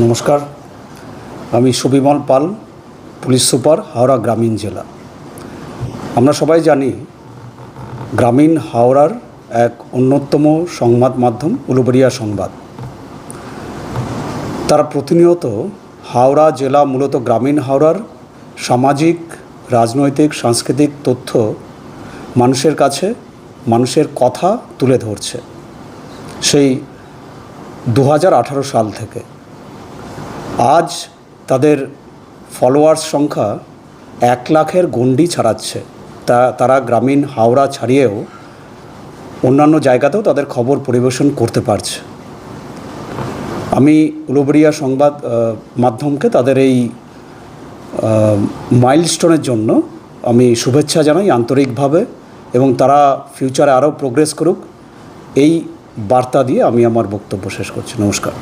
নমস্কার। আমি Subimal Pal, police super, Howrah গ্রামীণ জেলা। আমরা সবাই জানি, গ্রামীণ হাওড়ার এক অন্যতম সংবাদ মাধ্যম, উলুবেড়িয়া সংবাদ। তারা প্রতিনিয়ত হাওড়া জেলা মূলত গ্রামীণ হাওড়ার সামাজিক, রাজনৈতিক, সাংস্কৃতিক তথ্য মানুষের কাছে, মানুষের কথা তুলে ধরছে। সেই দু হাজার আঠারো সাল থেকে আজ তাদের ফলোয়ার্স সংখ্যা এক লাখের গণ্ডি ছাড়াচ্ছে। তা, তারা গ্রামীণ হাওড়া ছাড়িয়েও অন্যান্য জায়গাতেও তাদের খবর পরিবেশন করতে পারছে। আমি উলুবেড়িয়া সংবাদ মাধ্যমকে তাদের এই মাইলস্টোনের জন্য আমি শুভেচ্ছা জানাই আন্তরিকভাবে এবং তারা ফিউচারে আরও প্রোগ্রেস করুক, এই বার্তা দিয়ে আমি আমার বক্তব্য শেষ করছি। নমস্কার।